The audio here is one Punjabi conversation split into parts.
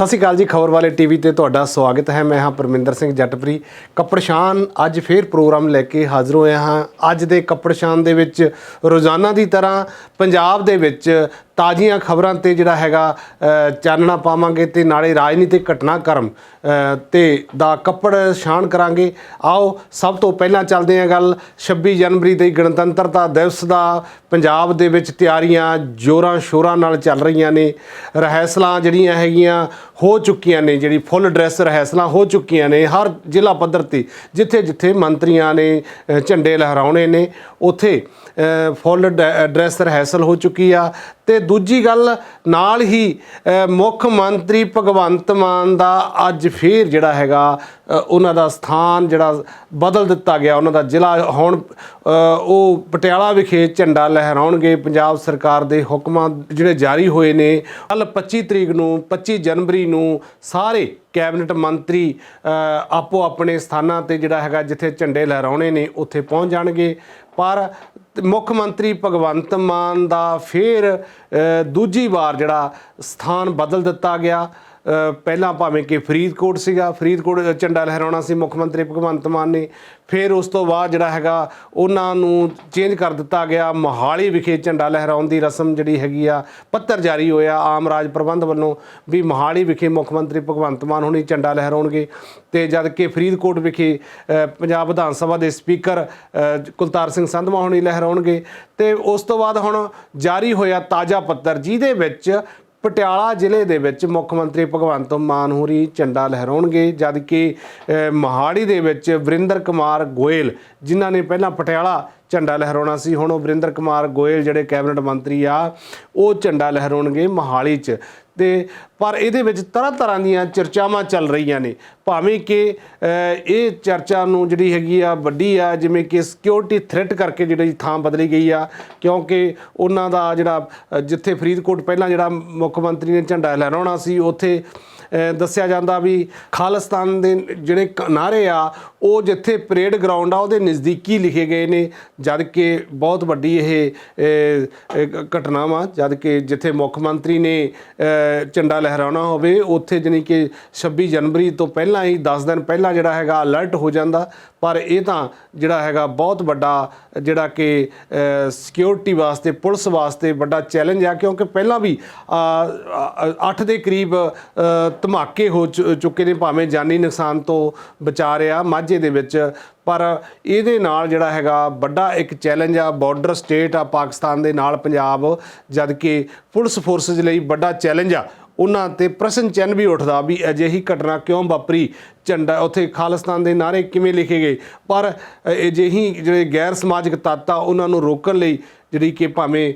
ਸਤਿ ਸ਼੍ਰੀ ਅਕਾਲ ਜੀ, ਖਬਰ ਵਾਲੇ ਟੀਵੀ ਤੇ ਤੁਹਾਡਾ ਸਵਾਗਤ ਹੈ। ਮੈਂ ਹਾਂ ਪਰਮਿੰਦਰ ਸਿੰਘ ਜੱਟਪਰੀ। ਕੱਪੜਸ਼ਾਨ ਅੱਜ ਫੇਰ ਪ੍ਰੋਗਰਾਮ ਲੈ ਕੇ ਹਾਜ਼ਰ ਹੋਇਆ ਹਾਂ। ਅੱਜ ਦੇ ਕੱਪੜਸ਼ਾਨ ਦੇ ਵਿੱਚ ਰੋਜ਼ਾਨਾ ਦੀ ਤਰ੍ਹਾਂ ਪੰਜਾਬ ਦੇ ਵਿੱਚ ਤਾਜ਼ੀਆਂ ਖਬਰਾਂ ਤੇ ਜਿਹੜਾ ਹੈਗਾ ਚਾਨਣਾ ਪਾਵਾਂਗੇ ਤੇ ਨਾਲੇ ਰਾਜਨੀਤਿਕ ਘਟਨਾਕ੍ਰਮ ਅ, ਤੇ ਦਾ ਕੱਪੜ ਸ਼ਾਨ ਕਰਾਂਗੇ। ਆਓ ਸਭ ਤੋਂ ਪਹਿਲਾਂ ਚੱਲਦੇ ਹਾਂ ਗੱਲ। 26 ਜਨਵਰੀ ਦੇ ਗਣਤੰਤਰਤਾ ਦਿਵਸ ਦਾ ਪੰਜਾਬ ਦੇ ਵਿੱਚ ਤਿਆਰੀਆਂ ਜੋਰਾਂ ਸ਼ੋਰਾਂ ਨਾਲ ਚੱਲ ਰਹੀਆਂ ਨੇ। ਰਹਿਸਲਾਂ ਜਿਹੜੀਆਂ ਹੈਗੀਆਂ ਹੋ ਚੁੱਕੀਆਂ ਨੇ ਜਿਹੜੀ ਫੁੱਲ ਡਰੈਸ ਰਹਿਸਲਾਂ ਹੋ ਚੁੱਕੀਆਂ ਨੇ ਹਰ ਜ਼ਿਲ੍ਹਾ ਪੱਧਰ ਤੇ ਜਿੱਥੇ ਜਿੱਥੇ ਮੰਤਰੀਆਂ ਨੇ ਝੰਡੇ ਲਹਿਰਾਉਣੇ ਨੇ ਉਥੇ ਫੁੱਲ ਡਰੈਸ ਰਹਿਸਲ ਹੋ ਚੁੱਕੀ ਆ। ਤੇ ਦੂਜੀ ਗੱਲ, ਨਾਲ ਹੀ ਮੁੱਖ ਮੰਤਰੀ ਭਗਵੰਤ ਮਾਨ ਦਾ ਅੱਜ ਫੇਰ ਜਿਹੜਾ ਹੈਗਾ ਉਹਨਾਂ ਦਾ ਸਥਾਨ ਜਿਹੜਾ ਬਦਲ ਦਿੱਤਾ ਗਿਆ। ਉਹਨਾਂ ਦਾ ਜ਼ਿਲ੍ਹਾ ਹੁਣ ਉਹ ਪਟਿਆਲਾ ਵਿਖੇ ਝੰਡਾ ਲਹਿਰਾਉਣਗੇ। ਪੰਜਾਬ ਸਰਕਾਰ ਦੇ ਹੁਕਮਾਂ ਜਿਹੜੇ ਜਾਰੀ ਹੋਏ ਨੇ ਕੱਲ 25 ਤਰੀਕ ਨੂੰ 25 ਜਨਵਰੀ ਨੂੰ ਸਾਰੇ ਕੈਬਨਿਟ ਮੰਤਰੀ ਆਪੋ ਆਪਣੇ ਸਥਾਨਾਂ ਤੇ ਜਿਹੜਾ ਹੈਗਾ, ਜਿੱਥੇ ਝੰਡੇ ਲਹਿਰਾਉਣੇ ਨੇ, ਉੱਥੇ ਪਹੁੰਚ ਜਾਣਗੇ। ਪਰ ਮੁੱਖ ਮੰਤਰੀ ਭਗਵੰਤ ਮਾਨ ਦਾ ਫੇਰ ਦੂਜੀ ਵਾਰ ਜਿਹੜਾ ਸਥਾਨ ਬਦਲ ਦਿੱਤਾ ਗਿਆ। ਪਹਿਲਾਂ ਭਾਵੇਂ ਕਿ ਫਰੀਦਕੋਟ ਸੀਗਾ, ਫਰੀਦਕੋਟ ਝੰਡਾ ਲਹਿਰਾਉਣਾ ਸੀ ਮੁੱਖ ਮੰਤਰੀ ਭਗਵੰਤ ਮਾਨ ਨੇ। ਫਿਰ ਉਸ ਤੋਂ ਬਾਅਦ ਜਿਹੜਾ ਹੈਗਾ, ਉਹਨਾਂ ਨੂੰ ਚੇਂਜ ਕਰ ਦਿੱਤਾ ਗਿਆ ਮੋਹਾਲੀ ਵਿਖੇ ਝੰਡਾ ਲਹਿਰਾਉਣ ਦੀ ਰਸਮ ਜਿਹੜੀ ਹੈਗੀ ਆ, ਪੱਤਰ ਜਾਰੀ ਹੋਇਆ ਆਮ ਰਾਜ ਪ੍ਰਬੰਧ ਵੱਲੋਂ ਵੀ ਮੋਹਾਲੀ ਵਿਖੇ ਮੁੱਖ ਮੰਤਰੀ ਭਗਵੰਤ ਮਾਨ ਹੁਣੀ ਝੰਡਾ ਲਹਿਰਾਉਣਗੇ। ਤੇ ਜਦ ਕਿ ਫਰੀਦਕੋਟ ਵਿਖੇ ਪੰਜਾਬ ਵਿਧਾਨ ਸਭਾ ਦੇ ਸਪੀਕਰ ਕੁਲਤਾਰ ਸਿੰਘ ਸੰਧਵਾ ਹੁਣੀ ਲਹਿਰਾਉਣਗੇ। ਤੇ ਉਸ ਤੋਂ ਬਾਅਦ ਹੁਣ ਜਾਰੀ ਹੋਇਆ ਤਾਜ਼ਾ ਪੱਤਰ, ਜਿਹਦੇ ਵਿੱਚ ਪਟਿਆਲਾ ਜ਼ਿਲ੍ਹੇ ਦੇ ਵਿੱਚ ਮੁੱਖ ਮੰਤਰੀ ਭਗਵੰਤ ਮਾਨ ਹੋਰੀ ਝੰਡਾ ਲਹਿਰਾਉਣਗੇ ਜਦਕਿ ਮੋਹਾਲੀ ਦੇ ਵਿੱਚ ਵਰਿੰਦਰ ਕੁਮਾਰ ਗੋਇਲ, ਜਿਨ੍ਹਾਂ ਨੇ ਪਹਿਲਾਂ ਪਟਿਆਲਾ ਝੰਡਾ ਲਹਿਰਾਉਣਾ ਸੀ, ਹੁਣ ਉਹ ਵਰਿੰਦਰ ਕੁਮਾਰ ਗੋਇਲ, ਜਿਹੜੇ ਕੈਬਨਿਟ ਮੰਤਰੀ ਆ, ਉਹ ਝੰਡਾ ਲਹਿਰਾਉਣਗੇ ਮੋਹਾਲੀ 'ਚ। ਤੇ ਪਰ ਇਹਦੇ ਵਿੱਚ ਤਰ੍ਹਾਂ ਤਰ੍ਹਾਂ ਦੀਆਂ ਚਰਚਾਵਾਂ ਚੱਲ ਰਹੀਆਂ ਨੇ। ਭਾਵੇਂ ਕਿ ਇਹ ਚਰਚਾ ਨੂੰ ਜਿਹੜੀ ਹੈਗੀ ਆ ਵੱਡੀ ਆ, ਜਿਵੇਂ ਕਿ ਸਿਕਿਉਰਿਟੀ ਥ੍ਰੈਟ ਕਰਕੇ ਜਿਹੜੀ ਥਾਂ ਬਦਲੀ ਗਈ ਆ, ਕਿਉਂਕਿ ਉਹਨਾਂ ਦਾ ਜਿਹੜਾ, ਜਿੱਥੇ ਫਰੀਦਕੋਟ ਪਹਿਲਾਂ ਜਿਹੜਾ ਮੁੱਖ ਮੰਤਰੀ ਨੇ ਝੰਡਾ ਲਹਿਰਾਉਣਾ ਸੀ, ਉੱਥੇ ਦੱਸਿਆ ਜਾਂਦਾ ਵੀ ਖਾਲਿਸਤਾਨ ਦੇ ਜਿਹੜੇ ਕ- ਨਾਅਰੇ ਆ ਉਹ ਜਿੱਥੇ ਪਰੇਡ ਗਰਾਊਂਡ ਆ ਉਹਦੇ ਨਜ਼ਦੀਕੀ ਲਿਖੇ ਗਏ ਨੇ ਜਦ ਕਿ ਬਹੁਤ ਵੱਡੀ ਇਹ ਅ, ਘਟਨਾ ਵਾ ਜਦ ਕਿ ਜਿੱਥੇ ਮੁੱਖ ਮੰਤਰੀ ਨੇ ਝੰਡਾ ਲਹਿਰਾਉਣਾ ਹੋਵੇ ਉੱਥੇ ਜਾਣੀ ਕਿ 26 ਜਨਵਰੀ ਤੋਂ ਪਹਿਲਾਂ ਹੀ 10 ਦਿਨ ਪਹਿਲਾਂ ਜਿਹੜਾ ਹੈਗਾ ਅਲਰਟ ਹੋ ਜਾਂਦਾ ਪਰ ਇਹ ਤਾਂ ਜਿਹੜਾ ਹੈਗਾ ਬਹੁਤ ਵੱਡਾ ਜਿਹੜਾ ਕਿ ਸਿਕਿਉਰਿਟੀ ਵਾਸਤੇ, ਪੁਲਿਸ ਵਾਸਤੇ ਵੱਡਾ ਚੈਲੰਜ ਆ, ਕਿਉਂਕਿ ਪਹਿਲਾਂ ਵੀ 8 ਦੇ ਕਰੀਬ ਧਮਾਕੇ ਹੋ ਚੁ- ਚੁੱਕੇ ਨੇ, ਭਾਵੇਂ ਜਾਨੀ ਨੁਕਸਾਨ ਤੋਂ ਬਚਾ ਰਿਹਾ ਮਾਝੇ ਦੇ ਵਿੱਚ। ਪਰ ਇਹਦੇ ਨਾਲ ਜਿਹੜਾ ਹੈਗਾ ਵੱਡਾ ਇੱਕ ਚੈਲੰਜ ਆ ਬਾਰਡਰ ਸਟੇਟ ਆ ਪਾਕਿਸਤਾਨ ਦੇ ਨਾਲ ਪੰਜਾਬ ਜਦ ਕਿ ਪੁਲਿਸ ਫੋਰਸਸ ਲਈ ਵੱਡਾ ਚੈਲੰਜ ਆ। ਉਹਨਾਂ ਤੇ ਪ੍ਰਸ਼ਨ ਚਿੰਨ੍ਹ ਵੀ ਉੱਠਦਾ ਵੀ ਅਜਿਹੀ ਘਟਨਾ ਕਿਉਂ ਵਾਪਰੀ? ਝੰਡਾ ਉੱਥੇ ਖਾਲਿਸਤਾਨ ਦੇ ਨਾਰੇ ਕਿਵੇਂ ਲਿਖੇ ਗਏ? ਪਰ ਅਜਿਹੀ ਜਿਹੜੇ ਗੈਰ ਸਮਾਜਿਕ ਤੱਤ ਆ, ਉਹਨਾਂ ਨੂੰ ਰੋਕਣ ਲਈ ਜਿਹੜੀ ਕਿ ਭਾਵੇਂ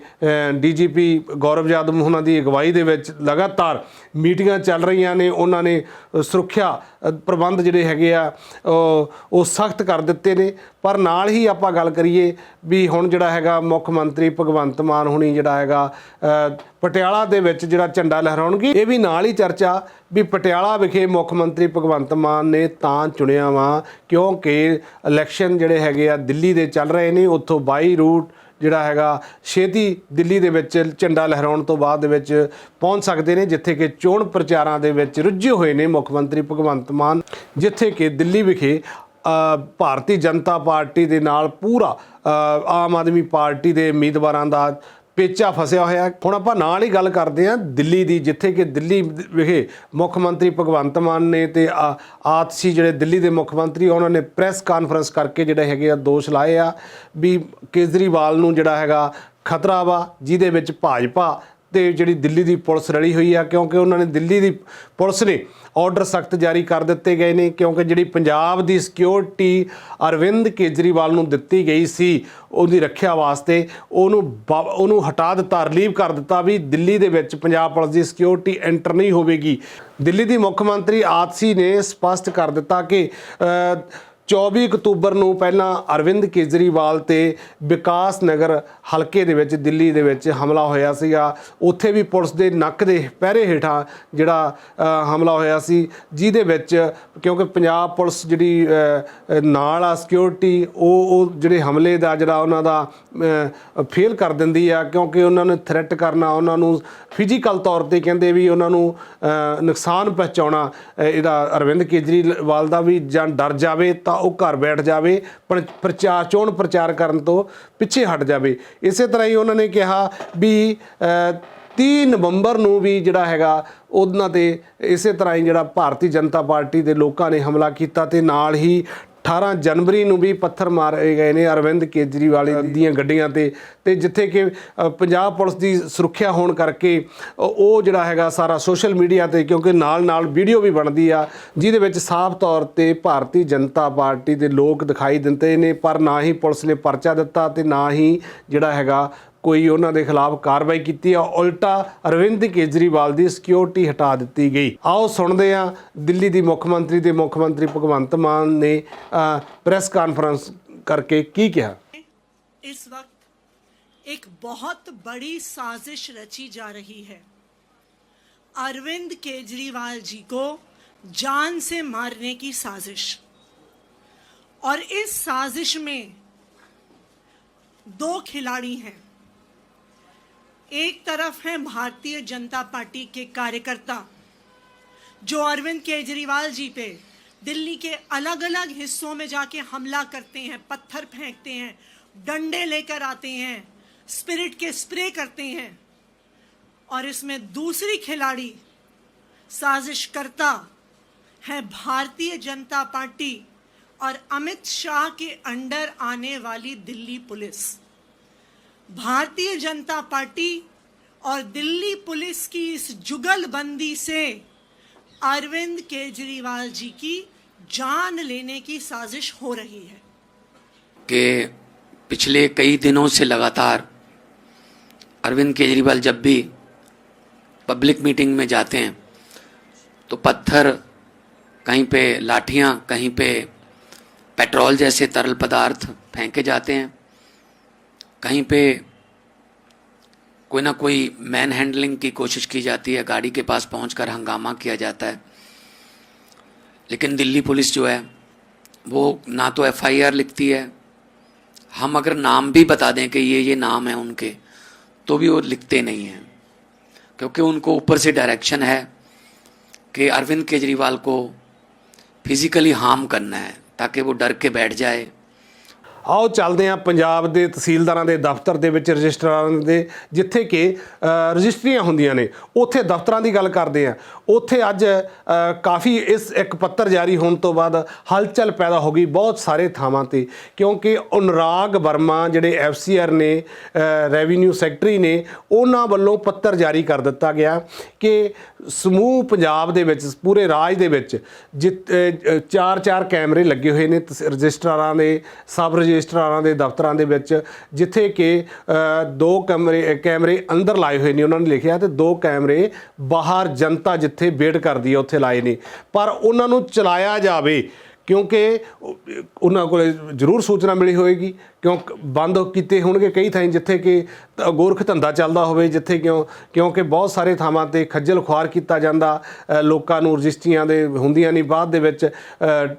ਡੀਜੀਪੀ ਗੌਰਵ ਯਾਦਵ ਉਹਨਾਂ ਦੀ ਅਗਵਾਈ ਦੇ ਵਿੱਚ ਲਗਾਤਾਰ ਮੀਟਿੰਗਾਂ ਚੱਲ ਰਹੀਆਂ ਨੇ, ਉਹਨਾਂ ਨੇ ਸੁਰੱਖਿਆ ਪ੍ਰਬੰਧ ਜਿਹੜੇ ਹੈਗੇ ਆ, ਉਹ ਸਖਤ ਕਰ ਦਿੱਤੇ ਨੇ। ਪਰ ਨਾਲ ਹੀ ਆਪਾਂ ਗੱਲ ਕਰੀਏ ਵੀ ਹੁਣ ਜਿਹੜਾ ਹੈਗਾ ਮੁੱਖ ਮੰਤਰੀ ਭਗਵੰਤ ਮਾਨ ਹੁਣੀ ਜਿਹੜਾ ਹੈਗਾ ਪਟਿਆਲਾ ਦੇ ਵਿੱਚ ਜਿਹੜਾ ਝੰਡਾ ਲਹਿਰਾਉਣਗੇ, ਇਹ ਵੀ ਨਾਲ ਹੀ ਚਰਚਾ ਵੀ ਪਟਿਆਲਾ ਵਿਖੇ ਮੁੱਖ ਮੰਤਰੀ ਭਗਵੰਤ ਮਾਨ ਨੇ ਤਾਂ ਚੁਣਿਆ ਵਾ, ਕਿਉਂਕਿ ਇਲੈਕਸ਼ਨ ਜਿਹੜੇ ਹੈਗੇ ਆ ਦਿੱਲੀ ਦੇ ਚੱਲ ਰਹੇ ਨੇ, ਉੱਥੋਂ ਬਾਈ ਰੂਟ ਜਿਹੜਾ ਹੈਗਾ, ਛੇਤੀ ਦਿੱਲੀ ਦੇ ਵਿੱਚ ਝੰਡਾ ਲਹਿਰਾਉਣ ਤੋਂ ਬਾਅਦ ਦੇ ਵਿੱਚ ਪਹੁੰਚ ਸਕਦੇ ਨੇ, ਜਿੱਥੇ ਕਿ ਚੋਣ ਪ੍ਰਚਾਰਾਂ ਦੇ ਵਿੱਚ ਰੁੱਝੇ ਹੋਏ ਨੇ ਮੁੱਖ ਮੰਤਰੀ ਭਗਵੰਤ ਮਾਨ, ਜਿੱਥੇ ਕਿ ਦਿੱਲੀ ਵਿਖੇ ਭਾਰਤੀ ਜਨਤਾ ਪਾਰਟੀ ਦੇ ਨਾਲ ਪੂਰਾ ਆਮ ਆਦਮੀ ਪਾਰਟੀ ਦੇ ਉਮੀਦਵਾਰਾਂ ਦਾ ਪੇਚਾ ਫਸਿਆ ਹੋਇਆ ਹੁਣ ਆਪਾਂ ਨਾਲ ਹੀ ਗੱਲ ਕਰਦੇ ਹਾਂ ਦਿੱਲੀ ਦੀ, ਜਿੱਥੇ ਕਿ ਦਿੱਲੀ ਵਿਖੇ ਮੁੱਖ ਮੰਤਰੀ ਭਗਵੰਤ ਮਾਨ ਨੇ ਤੇ ਆਤਸੀ ਜਿਹੜੇ ਦਿੱਲੀ ਦੇ ਮੁੱਖ ਮੰਤਰੀ ਉਹਨਾਂ ਨੇ ਪ੍ਰੈਸ ਕਾਨਫਰੰਸ ਕਰਕੇ ਜਿਹੜੇ ਹੈਗੇ ਆ ਦੋਸ਼ ਲਾਏ ਆ ਵੀ ਕੇਜਰੀਵਾਲ ਨੂੰ ਜਿਹੜਾ ਹੈਗਾ ਖਤਰਾ ਵਾ, ਜਿਹਦੇ ਵਿੱਚ ਭਾਜਪਾ ਤੇ ਜਿਹੜੀ ਦਿੱਲੀ ਦੀ ਪੁਲਿਸ ਰਲੀ ਹੋਈ ਆ, ਕਿਉਂਕਿ ਉਹਨਾਂ ਨੇ ਦਿੱਲੀ ਦੀ ਪੁਲਿਸ ਨੇ ਆਰਡਰ ਸਖਤ ਜਾਰੀ ਕਰ ਦਿੱਤੇ ਗਏ ਨੇ, ਕਿਉਂਕਿ ਜਿਹੜੀ ਪੰਜਾਬ ਦੀ ਸਿਕਿਉਰਿਟੀ ਅਰਵਿੰਦ ਕੇਜਰੀਵਾਲ ਨੂੰ ਦਿੱਤੀ ਗਈ ਸੀ ਉਹਦੀ ਰੱਖਿਆ ਵਾਸਤੇ, ਉਹਨੂੰ ਬ- ਉਹਨੂੰ ਹਟਾ ਦਿੱਤਾ ਰਿਲੀਵ ਕਰ ਦਿੱਤਾ ਵੀ ਦਿੱਲੀ ਦੇ ਵਿੱਚ ਪੰਜਾਬ ਪੁਲਿਸ ਦੀ ਸਿਕਿਉਰਿਟੀ ਐਂਟਰ ਨਹੀਂ ਹੋਵੇਗੀ। ਦਿੱਲੀ ਦੀ ਮੁੱਖ ਮੰਤਰੀ ਆਤਸੀ ਨੇ ਸਪਸ਼ਟ ਕਰ ਦਿੱਤਾ ਕਿ 24 ਅਕਤੂਬਰ ਨੂੰ ਪਹਿਲਾਂ ਅਰਵਿੰਦ ਕੇਜਰੀਵਾਲ ਤੇ ਵਿਕਾਸ ਨਗਰ ਹਲਕੇ ਦੇ ਵਿੱਚ, ਦਿੱਲੀ ਦੇ ਵਿੱਚ ਹਮਲਾ ਹੋਇਆ ਸੀਗਾ। ਉੱਥੇ ਵੀ ਪੁਲਿਸ ਦੇ ਨੱਕ ਦੇ ਪਹਿਰੇ ਹੇਠਾਂ ਜਿਹੜਾ ਹਮਲਾ ਹੋਇਆ ਸੀ, ਜਿਹਦੇ ਵਿੱਚ ਕਿਉਂਕਿ ਪੰਜਾਬ ਪੁਲਿਸ ਜਿਹੜੀ ਨਾਲ ਆ ਸਿਕਿਉਰਿਟੀ ਉਹ ਉਹ ਜਿਹੜੇ ਹਮਲੇ ਦਾ ਜਿਹੜਾ ਉਹਨਾਂ ਦਾ ਫੇਲ ਕਰ ਦਿੰਦੀ ਆ, ਕਿਉਂਕਿ ਉਹਨਾਂ ਨੂੰ ਥ੍ਰੈਟ ਕਰਨਾ, ਉਹਨਾਂ ਨੂੰ ਫਿਜ਼ੀਕਲ ਤੌਰ ਤੇ ਕਹਿੰਦੇ ਵੀ ਉਹਨਾਂ ਨੂੰ ਨੁਕਸਾਨ ਪਹੁੰਚਾਉਣਾ ਇਹਦਾ ਅਰਵਿੰਦ ਕੇਜਰੀਵਾਲ ਦਾ ਵੀ ਜਾਂ ਡਰ ਜਾਵੇ ਤਾਂ ਉਹ ਘਰ ਬੈਠ ਜਾਵੇ ਪਰ ਪ੍ਰਚਾਰ ਚੋਣ ਪ੍ਰਚਾਰ ਕਰਨ ਤੋਂ ਪਿੱਛੇ ਹਟ ਜਾਵੇ। ਇਸੇ ਤਰ੍ਹਾਂ ਹੀ ਉਹਨਾਂ ਨੇ ਕਿਹਾ ਵੀ ਅ, 30 ਨਵੰਬਰ ਨੂੰ ਵੀ ਜਿਹੜਾ ਹੈਗਾ ਉਹਨਾਂ ਤੇ ਇਸੇ ਤਰ੍ਹਾਂ ਹੀ ਜਿਹੜਾ ਭਾਰਤੀ ਜਨਤਾ ਪਾਰਟੀ ਦੇ ਲੋਕਾਂ ਨੇ ਹਮਲਾ ਕੀਤਾ ਤੇ ਨਾਲ ਹੀ 18 ਜਨਵਰੀ ਨੂੰ ਵੀ ਪੱਥਰ ਮਾਰੇ ਗਏ ਨੇ ਅਰਵਿੰਦ ਕੇਜਰੀਵਾਲ ਦੀਆਂ ਗੱਡੀਆਂ ਤੇ ਤੇ ਜਿੱਥੇ ਕਿ ਪੰਜਾਬ ਪੁਲਿਸ ਦੀ ਸੁਰੱਖਿਆ ਹੋਣ ਕਰਕੇ ਉਹ ਜਿਹੜਾ ਹੈਗਾ ਸਾਰਾ ਸੋਸ਼ਲ ਮੀਡੀਆ ਤੇ ਕਿਉਂਕਿ ਨਾਲ ਨਾਲ ਵੀਡੀਓ ਵੀ ਬਣਦੀ ਆ ਜਿਹਦੇ ਵਿੱਚ ਸਾਫ਼ ਤੌਰ ਤੇ ਭਾਰਤੀ ਜਨਤਾ ਪਾਰਟੀ ਦੇ ਲੋਕ ਦਿਖਾਈ ਦਿੰਦੇ ਨੇ ਪਰ ਨਾ ਹੀ ਪੁਲਿਸ ਨੇ ਪਰਚਾ ਦਿੱਤਾ ਤੇ ਨਾ ਹੀ ਜਿਹੜਾ ਹੈਗਾ ਕੋਈ ਉਹਨਾਂ ਦੇ ਖਿਲਾਫ ਕਾਰਵਾਈ ਕੀਤੀ ਆ ਉਲਟਾ ਅਰਵਿੰਦ ਕੇਜਰੀਵਾਲ ਦੀ ਸਿਕਿਉਰਿਟੀ ਹਟਾ ਦਿੱਤੀ ਗਈ ਆਓ ਸੁਣਦੇ ਆ ਦਿੱਲੀ ਦੀ ਮੁੱਖ ਮੰਤਰੀ ਦੇ ਮੁੱਖ ਮੰਤਰੀ ਭਗਵੰਤ ਮਾਨ ਨੇ ਪ੍ਰੈਸ ਕਾਨਫਰੰਸ ਕਰਕੇ ਕੀ ਕਿਹਾ इस वक्त एक बहुत बड़ी साजिश रची जा रही है अरविंद केजरीवाल जी को जान से मारने की साजिश और इस साजिश में दो खिलाड़ी हैं एक तरफ़ हैं भारतीय जनता पार्टी के कार्यकर्ता, जो अरविंद केजरीवाल जी पे दिल्ली के अलग अलग हिस्सों में जाके हमला करते हैं, पत्थर फेंकते हैं, डंडे लेकर आते हैं, स्पिरिट के स्प्रे करते हैं, और इसमें दूसरी खिलाड़ी साजिशकर्ता है भारतीय जनता पार्टी और अमित शाह के अंडर आने वाली दिल्ली पुलिस। भारतीय जनता पार्टी और दिल्ली पुलिस की इस जुगलबंदी से अरविंद केजरीवाल जी की जान लेने की साजिश हो रही है। कि पिछले कई दिनों से लगातार अरविंद केजरीवाल जब भी पब्लिक मीटिंग में जाते हैं तो पत्थर कहीं पे लाठियाँ, कहीं पे पेट्रोल जैसे तरल पदार्थ फेंके जाते हैं। कहीं पे कोई ना कोई मैन हैंडलिंग की कोशिश की जाती है, गाड़ी के पास पहुंचकर हंगामा किया जाता है। लेकिन दिल्ली पुलिस जो है, वो ना तो एफआईआर लिखती है। हम अगर नाम भी बता दें कि ये ये नाम है उनके तो भी वो लिखते नहीं हैं। क्योंकि उनको ऊपर से डायरेक्शन है कि अरविंद केजरीवाल को फिजिकली हार्म करना है, ताकि वो डर के बैठ जाए। ਆਓ ਚੱਲਦੇ ਹਾਂ ਪੰਜਾਬ ਦੇ ਤਹਿਸੀਲਦਾਰਾਂ ਦੇ ਦਫ਼ਤਰ ਦੇ ਵਿੱਚ, ਰਜਿਸਟਰਾਰਾਂ ਦੇ, ਜਿੱਥੇ ਕਿ ਰਜਿਸਟਰੀਆਂ ਹੁੰਦੀਆਂ ਨੇ। ਉੱਥੇ ਦਫ਼ਤਰਾਂ ਦੀ ਗੱਲ ਕਰਦੇ ਆ ਉੱਥੇ ਅੱਜ ਕਾਫੀ ਇਸ ਇੱਕ ਪੱਤਰ ਜਾਰੀ ਹੋਣ ਤੋਂ ਬਾਅਦ ਹਲਚਲ ਪੈਦਾ ਹੋ ਗਈ ਬਹੁਤ ਸਾਰੇ ਥਾਵਾਂ ਤੇ। ਕਿਉਂਕਿ ਅਨੁਰਾਗ ਵਰਮਾ ਜਿਹੜੇ ਐਫਸੀਆਰ ਨੇ ਰੈਵਨਿਊ ਸੈਕਟਰੀ ਨੇ, ਉਹਨਾਂ ਵੱਲੋਂ ਪੱਤਰ ਜਾਰੀ ਕਰ ਦਿੱਤਾ ਗਿਆ ਕਿ ਸਮੂਹ ਪੰਜਾਬ ਦੇ ਵਿੱਚ, ਪੂਰੇ ਰਾਜ ਦੇ ਵਿੱਚ ਜਿ- ਚਾਰ ਚਾਰ ਕੈਮਰੇ ਲੱਗੇ ਹੋਏ ਨੇ। ਤਸ- ਰਜਿਸਟਰਾਰਾਂ ਦੇ ਸਬ ਰਜਿਸਟਰਾਰਾਂ ਦੇ ਦਫ਼ਤਰਾਂ ਦੇ ਵਿੱਚ ਜਿੱਥੇ ਕਿ ਦੋ ਕੈਮਰੇ ਕੈਮਰੇ ਅੰਦਰ ਲਾਏ ਹੋਏ ਨੇ, ਉਹਨਾਂ ਨੇ ਲਿਖਿਆ ਤੇ ਦੋ ਕੈਮਰੇ ਬਾਹਰ ਜਨਤਾ ਜਿੱਥੇ ਵੇਟ ਕਰਦੀ ਹੈ ਉੱਥੇ ਲਾਏ ਨੇ। ਪਰ ਉਹਨਾਂ ਨੂੰ ਚਲਾਇਆ ਜਾਵੇ ਕਿਉਂਕਿ ਉਹਨਾਂ ਕੋਲੇ ਜ਼ਰੂਰ ਸੂਚਨਾ ਮਿਲੀ ਹੋਏਗੀ, ਕਿਉਂ ਬੰਦ ਕੀਤੇ ਹੋਣਗੇ ਕਈ ਥਾਈਂ ਜਿੱਥੇ ਕਿ ਗੋਰਖ ਧੰਦਾ ਚੱਲਦਾ ਹੋਵੇ, ਜਿੱਥੇ ਕਿਉਂ, ਕਿਉਂਕਿ ਬਹੁਤ ਸਾਰੇ ਥਾਵਾਂ ਤੇ ਖੱਜਲ ਖੁਆਰ ਕੀਤਾ ਜਾਂਦਾ ਲੋਕਾਂ ਨੂੰ ਰਜਿਸਟਰੀਆਂ ਦੇ ਹੁੰਦੀਆਂ ਨਹੀਂ, ਬਾਅਦ ਦੇ ਵਿੱਚ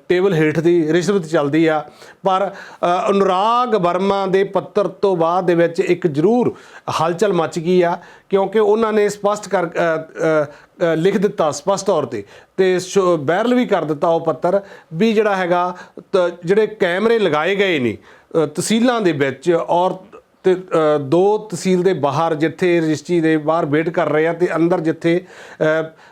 ਟੇਬਲ ਹੇਠ ਦੀ ਰਿਸ਼ਵਤ ਚੱਲਦੀ ਆ। ਪਰ ਅਨੁਰਾਗ ਵਰਮਾ ਦੇ ਪੱਤਰ ਤੋਂ ਬਾਅਦ ਦੇ ਵਿੱਚ ਇੱਕ ਜ਼ਰੂਰ ਹਲਚਲ ਮਚ ਗਈ ਆ ਕਿਉਂਕਿ ਉਹਨਾਂ ਨੇ ਸਪਸ਼ਟ ਕਰ ਅ, ਲਿਖ ਦਿੱਤਾ ਸਪਸ਼ਟ ਤੌਰ ਤੇ। ਤੇ ਸ਼ੋ- ਵਾਇਰਲ ਵੀ ਕਰ ਦਿੱਤਾ ਉਹ ਪੱਤਰ ਵੀ ਜਿਹੜਾ ਹੈਗਾ ਤ- ਜਿਹੜੇ ਕੈਮਰੇ ਲਗਾਏ ਗਏ ਨੇ ਤਹਿਸੀਲਾਂ ਦੇ ਵਿੱਚ ਔਰ ਤੇ ਦੋ ਤਹਿਸੀਲ ਦੇ ਬਾਹਰ ਜਿੱਥੇ ਰਜਿਸਟਰੀ ਦੇ ਬਾਹਰ ਵੇਟ ਕਰ ਰਹੇ ਆ ਤੇ ਅੰਦਰ ਜਿੱਥੇ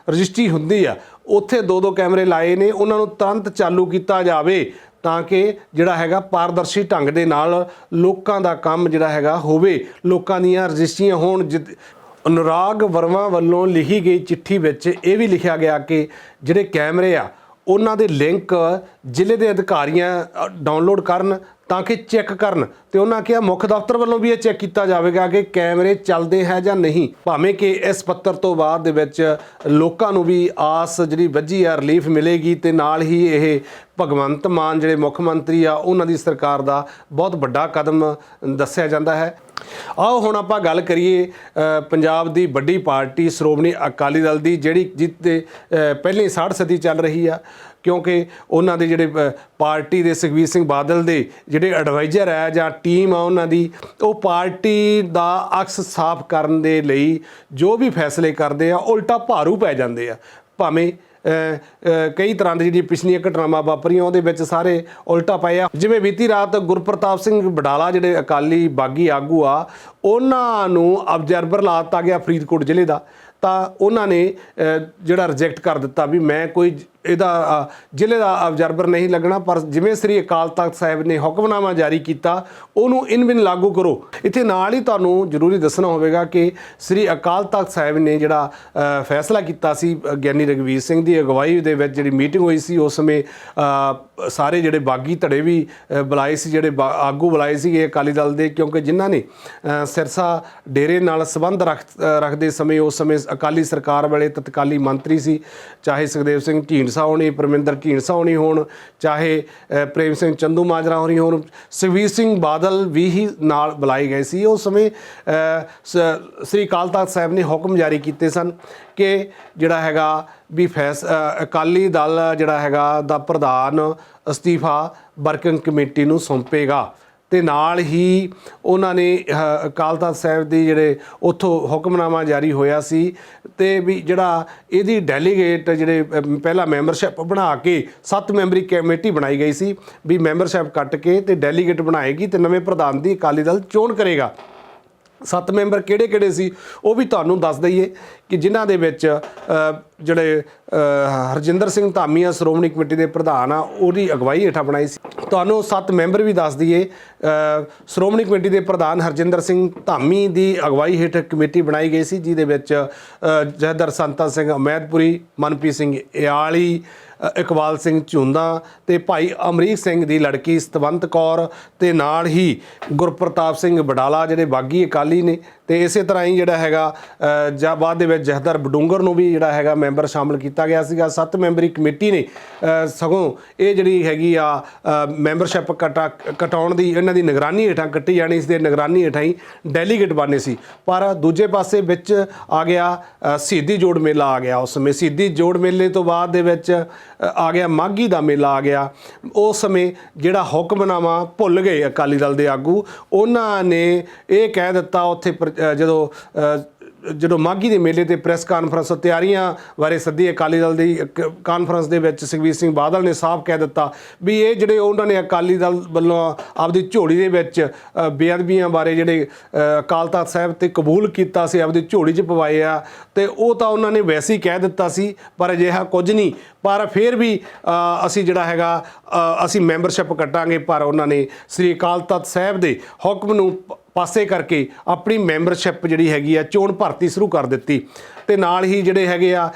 ਰਜਿਸਟਰੀ ਹੁੰਦੀ ਆ ਉੱਥੇ ਦੋ ਦੋ ਕੈਮਰੇ ਲਾਏ ਨੇ ਉਹਨਾਂ ਨੂੰ ਤੁਰੰਤ ਚਾਲੂ ਕੀਤਾ ਜਾਵੇ। ਤਾਂ ਕਿ ਜਿਹੜਾ ਹੈਗਾ ਪਾਰਦਰਸ਼ੀ ਢੰਗ ਦੇ ਨਾਲ ਲੋਕਾਂ ਦਾ ਕੰਮ ਜਿਹੜਾ ਹੈਗਾ ਹੋਵੇ। ਲੋਕਾਂ ਦੀਆਂ ਰਜਿਸਟਰੀਆਂ ਹੋਣ ਜਿ- ਅਨੁਰਾਗ ਵਰਮਾ ਵੱਲੋਂ ਲਿਖੀ ਗਈ ਚਿੱਠੀ ਵਿੱਚ ਇਹ ਵੀ ਲਿਖਿਆ ਗਿਆ ਕਿ ਜਿਹੜੇ ਕੈਮਰੇ ਆ, ਉਹਨਾਂ ਦੇ ਲਿੰਕ ਜ਼ਿਲ੍ਹੇ ਦੇ ਅਧਿਕਾਰੀਆਂ ਡਾਊਨਲੋਡ ਕਰਨ ਤਾਂ ਕਿ ਚੈੱਕ ਕਰਨ। ਤੇ ਉਹਨਾਂ ਕਿਹਾ, ਮੁੱਖ ਦਫ਼ਤਰ ਵੱਲੋਂ ਵੀ ਇਹ ਚੈੱਕ ਕੀਤਾ ਜਾਵੇਗਾ ਕਿ ਕੈਮਰੇ ਚੱਲਦੇ ਹੈ ਜਾਂ ਨਹੀਂ। ਭਾਵੇਂ ਕਿ ਇਸ ਪੱਤਰ ਤੋਂ ਬਾਅਦ ਦੇ ਵਿੱਚ ਲੋਕਾਂ ਨੂੰ ਵੀ ਆਸ ਜਿਹੜੀ ਵੱਜੀ ਆ ਰਿਲੀਫ ਮਿਲੇਗੀ ਤੇ ਨਾਲ ਹੀ ਇਹ ਭਗਵੰਤ ਮਾਨ ਜਿਹੜੇ ਮੁੱਖ ਮੰਤਰੀ ਆ, ਉਹਨਾਂ ਦੀ ਸਰਕਾਰ ਦਾ ਬਹੁਤ ਵੱਡਾ ਕਦਮ ਦੱਸਿਆ ਜਾਂਦਾ ਹੈ। ਆਓ ਹੁਣ ਆਪਾਂ ਗੱਲ ਕਰੀਏ ਪੰਜਾਬ ਦੀ ਵੱਡੀ ਪਾਰਟੀ ਸ਼੍ਰੋਮਣੀ ਅਕਾਲੀ ਦਲ ਦੀ, ਜਿਹੜੀ ਜਿੱਤੇ ਪਹਿਲੀ 60 ਸਦੀ ਚੱਲ ਰਹੀ ਆ। ਕਿਉਂਕਿ ਉਹਨਾਂ ਦੇ ਜਿਹੜੇ ਪਾਰਟੀ ਦੇ ਸੁਖਬੀਰ ਸਿੰਘ ਬਾਦਲ ਦੇ ਜਿਹੜੇ ਐਡਵਾਈਜ਼ਰ ਹੈ ਜਾਂ ਟੀਮ ਆ ਉਹਨਾਂ ਦੀ, ਉਹ ਪਾਰਟੀ ਦਾ ਅਕਸ ਸਾਫ਼ ਕਰਨ ਦੇ ਲਈ ਜੋ ਵੀ ਫੈਸਲੇ ਕਰਦੇ ਆ, ਉਲਟਾ ਭਾਰੂ ਪੈ ਜਾਂਦੇ ਆ। ਭਾਵੇਂ ਕਈ ਤਰ੍ਹਾਂ ਦੀ ਜਿਹੜੀ ਪਿਛਲੀਆਂ ਘਟਨਾਵਾਂ ਵਾਪਰੀਆਂ, ਉਹਦੇ ਵਿੱਚ ਸਾਰੇ ਉਲਟਾ ਪਏ ਆ। ਜਿਵੇਂ ਬੀਤੀ ਰਾਤ ਗੁਰਪ੍ਰਤਾਪ ਸਿੰਘ ਬਡਾਲਾ ਜਿਹੜੇ ਅਕਾਲੀ ਬਾਗੀ ਆਗੂ ਆ, ਉਹਨਾਂ ਨੂੰ ਅਬਜ਼ਰਵਰ ਲਾ ਦਿੱਤਾ ਗਿਆ ਫਰੀਦਕੋਟ ਜ਼ਿਲ੍ਹੇ ਦਾ। ਤਾਂ ਉਹਨਾਂ ਨੇ ਜਿਹੜਾ ਰਿਜੈਕਟ ਕਰ ਦਿੱਤਾ ਵੀ ਮੈਂ ਕੋਈ ਇਹਦਾ ਜ਼ਿਲ੍ਹੇ ਦਾ ਅਬਜ਼ਰਵਰ ਨਹੀਂ ਲੱਗਣਾ, ਪਰ ਜਿਵੇਂ ਸ੍ਰੀ ਅਕਾਲ ਤਖਤ ਸਾਹਿਬ ਨੇ ਹੁਕਮਨਾਮਾ ਜਾਰੀ ਕੀਤਾ, ਉਹਨੂੰ ਇਨ ਬਿਨ ਲਾਗੂ ਕਰੋ। ਇੱਥੇ ਨਾਲ ਹੀ ਤੁਹਾਨੂੰ ਜ਼ਰੂਰੀ ਦੱਸਣਾ ਹੋਵੇਗਾ ਕਿ ਸ੍ਰੀ ਅਕਾਲ ਤਖਤ ਸਾਹਿਬ ਨੇ ਜਿਹੜਾ ਫੈਸਲਾ ਕੀਤਾ ਸੀ ਗਿਆਨੀ ਰਗਵੀਰ ਸਿੰਘ ਦੀ ਅਗਵਾਈ ਦੇ ਵਿੱਚ ਜਿਹੜੀ ਮੀਟਿੰਗ ਹੋਈ ਸੀ, ਉਸ ਸਮੇਂ ਸਾਰੇ ਜਿਹੜੇ ਬਾਗੀ ਧੜੇ ਵੀ ਬੁਲਾਏ ਸੀ, ਜਿਹੜੇ ਬਾ- ਆਗੂ ਬੁਲਾਏ ਸੀਗੇ ਅਕਾਲੀ ਦਲ ਦੇ, ਕਿਉਂਕਿ ਜਿਨ੍ਹਾਂ ਨੇ ਸਿਰਸਾ ਡੇਰੇ ਨਾਲ ਸੰਬੰਧ ਰੱਖ ਰੱਖਦੇ ਸਮੇਂ, ਉਸ ਸਮੇਂ ਅਕਾਲੀ ਸਰਕਾਰ ਵੇਲੇ ਤਤਕਾਲੀ ਮੰਤਰੀ ਸੀ, ਚਾਹੇ ਸੁਖਦੇਵ ਸਿੰਘ ਢੀਂਡਸਾ ਹੋਣੀ, ਪਰਮਿੰਦਰ ਢੀਂਡਸਾ ਹੋਣੀ ਹੋਣ, ਚਾਹੇ ਪ੍ਰੇਮ ਸਿੰਘ ਚੰਦੂ ਮਾਜਰਾ ਹੋਣੀ ਹੋਣ, ਸੁਖਬੀਰ ਸਿੰਘ ਬਾਦਲ ਵੀ ਹੀ ਨਾਲ ਬੁਲਾਏ ਗਏ ਸੀ। ਉਸ ਸਮੇਂ ਸ- ਸ੍ਰੀ ਅਕਾਲ ਤਖਤ ਸਾਹਿਬ ਨੇ ਹੁਕਮ ਜਾਰੀ ਕੀਤੇ ਸਨ ਕਿ ਜਿਹੜਾ ਹੈਗਾ ਵੀ ਫੈਸ ਅਕਾਲੀ ਦਲ ਜਿਹੜਾ ਹੈਗਾ ਦਾ ਪ੍ਰਧਾਨ ਅਸਤੀਫਾ ਵਰਕਿੰਗ ਕਮੇਟੀ ਨੂੰ ਸੌਂਪੇਗਾ। ਤੇ ਨਾਲ ਹੀ ਉਹਨਾਂ ਨੇ ਅਕਾਲ ਤਖਤ ਸਾਹਿਬ ਦੀ ਜਿਹੜੇ ਉੱਥੋਂ ਹੁਕਮਨਾਮਾ ਜਾਰੀ ਹੋਇਆ ਸੀ ਤੇ ਵੀ ਜਿਹੜਾ ਇਹਦੀ ਡੈਲੀਗੇਟ ਜਿਹੜੇ ਅਮ, ਪਹਿਲਾਂ ਮੈਂਬਰਸ਼ਿਪ ਬਣਾ ਕੇ ਸੱਤ ਮੈਂਬਰੀ ਕਮੇਟੀ ਬਣਾਈ ਗਈ ਸੀ ਵੀ ਮੈਂਬਰਸ਼ਿਪ ਕੱਟ ਕੇ ਤੇ ਡੈਲੀਗੇਟ ਬਣਾਏਗੀ ਤੇ ਨਵੇਂ ਪ੍ਰਧਾਨ ਦੀ ਅਕਾਲੀ ਦਲ ਚੋਣ ਕਰੇਗਾ। ਸੱਤ ਮੈਂਬਰ ਕਿਹੜੇ ਕਿਹੜੇ ਸੀ ਉਹ ਵੀ ਤੁਹਾਨੂੰ ਦੱਸ ਦਈਏ ਕਿ ਜਿਨ੍ਹਾਂ ਦੇ ਵਿੱਚ ਜਿਹੜੇ ਹਰਜਿੰਦਰ ਸਿੰਘ ਧਾਮੀ ਆ ਸ਼੍ਰੋਮਣੀ ਕਮੇਟੀ ਦੇ ਪ੍ਰਧਾਨ ਆ ਉਹਦੀ ਅਗਵਾਈ ਹੇਠਾਂ ਬਣਾਈ ਸੀ। ਤੁਹਾਨੂੰ ਸੱਤ ਮੈਂਬਰ ਵੀ ਦੱਸ ਦਈਏ ਸ਼੍ਰੋਮਣੀ ਕਮੇਟੀ ਦੇ ਪ੍ਰਧਾਨ ਹਰਜਿੰਦਰ ਸਿੰਘ ਧਾਮੀ ਦੀ ਅਗਵਾਈ ਹੇਠ ਕਮੇਟੀ ਬਣਾਈ ਗਈ ਸੀ ਜਿਹਦੇ ਵਿੱਚ ਅ, ਜਹਦਰ ਸੰਤਾ ਸਿੰਘ ਅਮੈਦਪੁਰੀ ਮਨਪ੍ਰੀਤ ਸਿੰਘ ਇਆਲੀ ਇਕਬਾਲ ਸਿੰਘ ਝੁੰਦਾ ਤੇ ਭਾਈ ਅਮਰੀਕ ਸਿੰਘ ਦੀ ਲੜਕੀ ਸਤਵੰਤ ਕੌਰ ਤੇ ਨਾਲ ਹੀ ਗੁਰਪ੍ਰਤਾਪ ਸਿੰਘ ਬਡਾਲਾ ਜਿਹੜੇ ਬਾਗੀ ਅਕਾਲੀ ਨੇ ਤੇ ਇਸੇ ਤਰ੍ਹਾਂ ਹੀ ਜਿਹੜਾ ਹੈਗਾ ਜਾਂ ਬਾਅਦ ਦੇ ਵਿੱਚ ਜਹਦਰ ਬਡੂੰਗਰ ਨੂੰ ਵੀ ਜਿਹੜਾ ਹੈਗਾ ਮੈਂਬਰ ਸ਼ਾਮਲ ਕੀਤਾ ਗਿਆ ਸੀਗਾ। ਸੱਤ ਮੈਂਬਰੀ ਕਮੇਟੀ ਨੇ ਸਗੋਂ ਇਹ ਜਿਹੜੀ ਹੈਗੀ ਆ ਮੈਂਬਰਸ਼ਿਪ ਕਟਾ ਕਟਾਉਣ ਦੀ ਇਹਨਾਂ ਦੀ ਨਿਗਰਾਨੀ ਹੇਠਾਂ ਕੱਟੀ ਜਾਣੀ ਇਸ ਦੇ ਨਿਗਰਾਨੀ ਹੇਠਾਂ ਹੀ ਡੈਲੀਗੇਟ ਬਣਨੇ ਸੀ। ਪਰ ਦੂਜੇ ਪਾਸੇ ਵਿੱਚ ਆ ਗਿਆ ਅ, ਸ਼ਹੀਦੀ ਜੋੜ ਮੇਲਾ ਆ ਗਿਆ। ਉਸ ਸਮੇਂ ਸ਼ਹੀਦੀ ਜੋੜ ਮੇਲੇ ਤੋਂ ਬਾਅਦ ਦੇ ਵਿੱਚ ਆ ਗਿਆ, ਮਾਘੀ ਦਾ ਮੇਲਾ ਆ ਗਿਆ। ਉਸ ਸਮੇਂ ਜਿਹੜਾ ਹੁਕਮਨਾਮਾ ਭੁੱਲ ਗਏ ਅਕਾਲੀ ਦਲ ਦੇ ਆਗੂ, ਉਹਨਾਂ ਨੇ ਇਹ ਕਹਿ ਦਿੱਤਾ ਉੱਥੇ ਪਰ- ਜਦੋਂ ਜਦੋਂ ਮਾਘੀ ਦੇ ਮੇਲੇ ਤੇ ਪ੍ਰੈਸ ਕਾਨਫਰੰਸ ਤਿਆਰੀਆਂ ਬਾਰੇ ਸੱਦੀ ਅਕਾਲੀ ਦਲ ਦੀ, ਇੱਕ ਕਾਨਫਰੰਸ ਦੇ ਵਿੱਚ ਸੁਖਬੀਰ ਸਿੰਘ ਬਾਦਲ ਨੇ ਸਾਫ਼ ਕਹਿ ਦਿੱਤਾ ਵੀ ਇਹ ਜਿਹੜੇ ਉਹਨਾਂ ਨੇ ਅਕਾਲੀ ਦਲ ਵੱਲੋਂ ਆਪਦੀ ਝੋਲੀ ਦੇ ਵਿੱਚ ਬੇਅਦਬੀਆਂ ਬਾਰੇ ਜਿਹੜੇ ਅਕਾਲ ਤਖਤ ਸਾਹਿਬ ਤੇ ਕਬੂਲ ਕੀਤਾ ਸੀ, ਆਪਦੀ ਝੋਲੀ 'ਚ ਪਵਾਏ ਆ, ਤੇ ਉਹ ਤਾਂ ਉਹਨਾਂ ਨੇ ਵੈਸੇ ਹੀ ਕਹਿ ਦਿੱਤਾ ਸੀ, ਪਰ ਅਜਿਹਾ ਕੁਝ ਨਹੀਂ। ਪਰ ਫਿਰ ਵੀ ਅਸੀਂ ਜਿਹੜਾ ਹੈਗਾ ਅਸੀਂ ਮੈਂਬਰਸ਼ਿਪ ਕੱਟਾਂਗੇ, ਪਰ ਉਹਨਾਂ ਨੇ ਸ੍ਰੀ ਅਕਾਲ ਤਖਤ ਸਾਹਿਬ ਦੇ ਹੁਕਮ ਨੂੰ ਪਾਸੇ ਕਰਕੇ ਆਪਣੀ ਮੈਂਬਰਸ਼ਿਪ ਜਿਹੜੀ ਹੈਗੀ ਆ ਚੋਣ ਭਰਤੀ ਸ਼ੁਰੂ ਕਰ ਦਿੱਤੀ। ਤੇ ਨਾਲ ਹੀ ਜਿਹੜੇ ਹੈਗੇ ਆ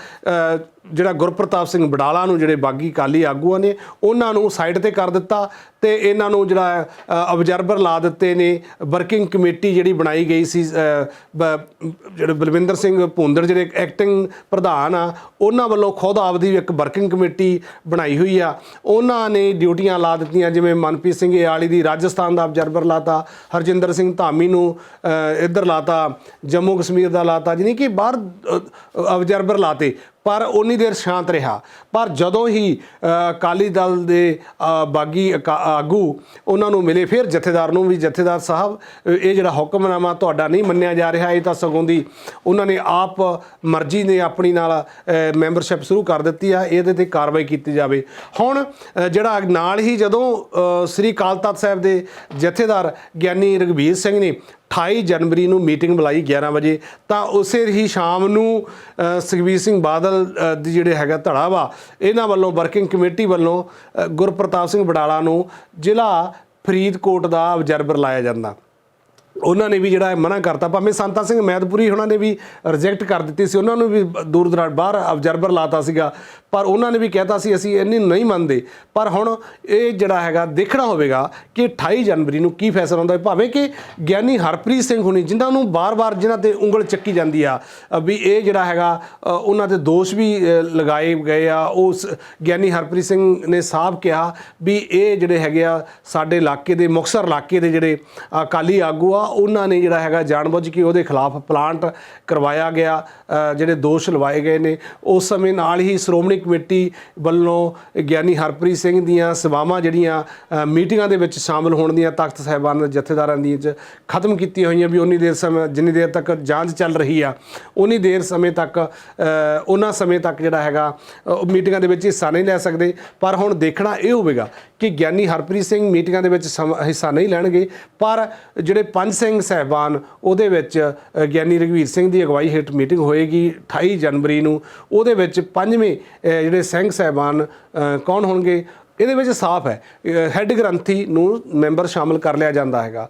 ਜਿਹੜਾ ਗੁਰਪ੍ਰਤਾਪ ਸਿੰਘ ਬਡਾਲਾ ਨੂੰ ਜਿਹੜੇ ਬਾਗੀ ਕਾਲੀ ਆਗੂਆਂ ਨੇ ਉਹਨਾਂ ਨੂੰ ਸਾਈਡ ਤੇ ਕਰ ਦਿੱਤਾ ਤੇ ਇਹਨਾਂ ਨੂੰ ਜਿਹੜਾ ਅਬਜ਼ਰਵਰ ਲਾ ਦਿੱਤੇ ਨੇ। ਵਰਕਿੰਗ ਕਮੇਟੀ ਜਿਹੜੀ ਬਣਾਈ ਗਈ ਸੀ ਬ- ਜਿਹੜੇ ਬਲਵਿੰਦਰ ਸਿੰਘ ਭੁੰਦੜ ਜਿਹੜੇ ਐਕਟਿੰਗ ਪ੍ਰਧਾਨ ਆ ਉਹਨਾਂ ਵੱਲੋਂ ਖੁਦ ਆਪਦੀ ਇੱਕ ਵਰਕਿੰਗ ਕਮੇਟੀ ਬਣਾਈ ਹੋਈ ਆ। ਉਹਨਾਂ ਨੇ ਡਿਊਟੀਆਂ ਲਾ ਦਿੱਤੀਆਂ ਜਿਵੇਂ ਮਨਪ੍ਰੀਤ ਸਿੰਘ ਏਆਲੀ ਦੀ ਰਾਜਸਥਾਨ ਦਾ ਅਬਜ਼ਰਵਰ ਲਾਤਾ ਹਰਜਿੰਦਰ ਸਿੰਘ ਧਾਮੀ ਨੂੰ ਅ, ਇੱਧਰ ਲਾਤਾ ਜੰਮੂ ਕਸ਼ਮੀਰ ਦਾ ਲਾਤਾ ਜਾਣੀ ਕਿ ਬਾਹਰ ਅਬਜ਼ਰਵਰ ਲਾਤੇ। ਪਰ ਉਨੀ ਦੇਰ ਸ਼ਾਂਤ ਰਿਹਾ। ਪਰ ਜਦੋਂ ਹੀ ਅ, ਅਕਾਲੀ ਦਲ ਦੇ ਬਾਗੀ ਅਕਾ- ਆਗੂ ਉਹਨਾਂ ਨੂੰ ਮਿਲੇ ਫਿਰ ਜਥੇਦਾਰ ਨੂੰ ਵੀ ਜਥੇਦਾਰ ਸਾਹਿਬ ਇਹ ਜਿਹੜਾ ਹੁਕਮਨਾਮਾ ਤੁਹਾਡਾ ਨਹੀਂ ਮੰਨਿਆ ਜਾ ਰਿਹਾ ਇਹ ਤਾਂ ਸਗੋਂ ਦੀ ਉਹਨਾਂ ਨੇ ਆਪ ਮਰਜ਼ੀ ਨੇ ਆਪਣੀ ਨਾਲ ਮੈਂਬਰਸ਼ਿਪ ਸ਼ੁਰੂ ਕਰ ਦਿੱਤੀ ਆ ਇਹਦੇ ਤੇ ਕਾਰਵਾਈ ਕੀਤੀ ਜਾਵੇ। ਹੁਣ ਅ, ਜਿਹੜਾ ਨਾਲ ਹੀ ਜਦੋਂ ਸ੍ਰੀ ਅਕਾਲ ਤਖਤ ਸਾਹਿਬ ਦੇ ਜਥੇਦਾਰ ਗਿਆਨੀ ਰਗਵੀਰ ਸਿੰਘ ਨੇ 28 ਜਨਵਰੀ ਨੂੰ ਮੀਟਿੰਗ ਬੁਲਾਈ 11 ਵਜੇ ਤਾਂ ਉਸੇ ਹੀ ਸ਼ਾਮ ਨੂੰ ਸੁਖਬੀਰ ਸਿੰਘ ਬਾਦਲ ਦੀ ਜਿਹੜੇ ਹੈਗਾ ਧੜਾ ਵਾ, ਇਹਨਾਂ ਵੱਲੋਂ ਵਰਕਿੰਗ ਕਮੇਟੀ ਵੱਲੋਂ ਗੁਰਪ੍ਰਤਾਪ ਸਿੰਘ ਬਡਾਲਾ ਨੂੰ ਜ਼ਿਲ੍ਹਾ ਫਰੀਦਕੋਟ ਦਾ ਅਬਜ਼ਰਵਰ ਲਾਇਆ ਜਾਂਦਾ। ਉਹਨਾਂ ਨੇ ਵੀ ਜਿਹੜਾ ਮਨਾ ਕਰਤਾ। ਭਾਵੇਂ ਸੰਤਾ ਸਿੰਘ ਮੈਦਪੁਰੀ ਉਹਨਾਂ ਨੇ ਵੀ ਰਿਜੈਕਟ ਕਰ ਦਿੱਤੀ ਸੀ, ਉਹਨਾਂ ਨੂੰ ਵੀ ਦੂਰ ਦਰਾੜ ਬਾਹਰ ਆਬਜ਼ਰਵਰ ਲਾਤਾ ਸੀਗਾ। ਪਰ ਉਹਨਾਂ ਨੇ ਵੀ ਕਹਿਤਾ ਸੀ, ਅਸੀਂ ਇੰਨੀ ਨਹੀਂ ਮੰਨਦੇ। ਪਰ ਹੁਣ ਇਹ ਜਿਹੜਾ ਹੈਗਾ, ਦੇਖਣਾ ਹੋਵੇਗਾ ਕਿ 28 ਜਨਵਰੀ ਨੂੰ ਕੀ ਫੈਸਲਾ ਹੁੰਦਾ ਹੈ ਭਾਵੇਂ ਕਿ ਗਿਆਨੀ ਹਰਪ੍ਰੀਤ ਸਿੰਘ ਹੁਣੀ, ਜਿਨ੍ਹਾਂ ਨੂੰ ਬਾਰ-ਬਾਰ ਜਿਨ੍ਹਾਂ ਤੇ ਉਂਗਲ ਚੱਕੀ ਜਾਂਦੀ ਆ, ਵੀ ਇਹ ਜਿਹੜਾ ਹੈਗਾ ਉਹਨਾਂ ਤੇ ਦੋਸ਼ ਵੀ ਲਗਾਏ ਗਏ ਆ। ਉਸ ਗਿਆਨੀ ਹਰਪ੍ਰੀਤ ਸਿੰਘ ਨੇ ਸਾਫ਼ ਕਿਹਾ ਵੀ ਇਹ ਜਿਹੜੇ ਹੈਗੇ ਆ, ਸਾਡੇ ਇਲਾਕੇ ਦੇ ਮੁਕਤਸਰ ਇਲਾਕੇ ਦੇ ਜਿਹੜੇ ਅਕਾਲੀ ਆਗੂ ਆ ਉਹਨਾਂ ਨੇ ਜਿਹੜਾ ਹੈਗਾ ਜਾਣਬੁੱਝ ਕੇ ਉਹਦੇ ਖਿਲਾਫ ਪਲਾਂਟ ਕਰਵਾਇਆ ਗਿਆ ਜਿਹੜੇ ਦੋਸ਼ ਲਵਾਏ ਗਏ ਨੇ। ਉਸ ਸਮੇਂ ਨਾਲ ਹੀ ਸ਼੍ਰੋਮਣੀ ਕਮੇਟੀ ਵੱਲੋਂ ਗਿਆਨੀ ਹਰਪ੍ਰੀਤ ਸਿੰਘ ਦੀਆਂ ਸੇਵਾਵਾਂ ਜਿਹੜੀਆਂ ਮੀਟਿੰਗਾਂ ਦੇ ਵਿੱਚ ਸ਼ਾਮਲ ਹੋਣ ਦੀਆਂ ਤਖਤ ਸਾਹਿਬਾਨ ਜਥੇਦਾਰਾਂ ਦੀ ਚ ਖਤਮ ਕੀਤੀਆਂ ਹੋਈਆਂ ਵੀ ਉਨੀ ਦੇਰ ਸਮੇਂ, ਜਿੰਨੀ ਦੇਰ ਤੱਕ ਜਾਂਚ ਚੱਲ ਰਹੀ ਆ, ਉਨੀ ਦੇਰ ਸਮੇਂ ਤੱਕ ਉਹਨਾਂ ਸਮੇਂ ਤੱਕ ਜਿਹੜਾ ਹੈਗਾ ਮੀਟਿੰਗਾਂ ਦੇ ਵਿੱਚ ਹਿੱਸਾ ਨਹੀਂ ਲੈ ਸਕਦੇ। ਪਰ ਹੁਣ ਦੇਖਣਾ ਇਹ ਹੋਵੇਗਾ ਕਿ ਗਿਆਨੀ ਹਰਪ੍ਰੀਤ ਸਿੰਘ ਮੀਟਿੰਗਾਂ ਦੇ ਵਿੱਚ ਸਮ- ਹਿੱਸਾ ਨਹੀਂ ਲੈਣਗੇ। ਪਰ ਜਿਹੜੇ ਪੰਜ ਸਿੰਘ ਸਹਿਬਾਨ, ਉਹਦੇ ਵਿੱਚ ਗਿਆਨੀ ਰਘਵੀਰ ਸਿੰਘ ਦੀ ਅਗਵਾਈ ਹੇਠ ਮੀਟਿੰਗ ਹੋਏਗੀ 28 ਜਨਵਰੀ ਨੂੰ। ਉਹਦੇ ਵਿੱਚ ਪੰਜਵੇਂ ਜਿਹੜੇ ਸਿੰਘ ਸਹਿਬਾਨ ਕੌਣ ਹੋਣਗੇ? ਇਹਦੇ ਵਿੱਚ ਸਾਫ਼ ਹੈ ਹੈੱਡ ਗ੍ਰੰਥੀ ਨੂੰ ਮੈਂਬਰ ਸ਼ਾਮਲ ਕਰ ਲਿਆ ਜਾਂਦਾ ਹੈਗਾ।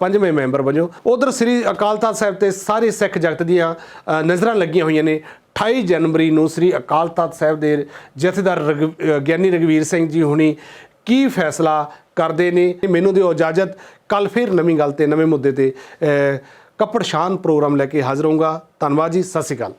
ਪੰਜਵੇਂ ਮੈਂਬਰ ਵਜੋਂ। ਉਧਰ ਸ੍ਰੀ ਅਕਾਲ ਤਖਤ ਸਾਹਿਬ ਤੇ ਸਾਰੇ ਸਿੱਖ ਜਗਤ ਦੀਆਂ ਨਜ਼ਰਾਂ ਲੱਗੀਆਂ ਹੋਈਆਂ ਨੇ। 28 ਜਨਵਰੀ ਨੂੰ ਸ੍ਰੀ ਅਕਾਲ ਤਖਤ ਸਾਹਿਬ ਦੇ ਜਥੇਦਾਰ ਰਘ- ਗਿਆਨੀ ਰਘਵੀਰ ਸਿੰਘ ਜੀ ਹੁਣੀ ਕੀ ਫੈਸਲਾ ਕਰਦੇ ਨੇ? ਮੈਨੂੰ ਦਿਓ ਇਜਾਜ਼ਤ। ਕੱਲ ਫਿਰ ਨਵੀਂ ਗੱਲ ਤੇ, ਨਵੇਂ ਮੁੱਦੇ ਤੇ ਕੱਪੜ ਸ਼ਾਨ ਪ੍ਰੋਗਰਾਮ ਲੈ ਕੇ ਹਾਜ਼ਰ ਹੋਊਂਗਾ। ਧੰਨਵਾਦ ਜੀ, ਸਤਿ ਸ਼੍ਰੀ ਅਕਾਲ।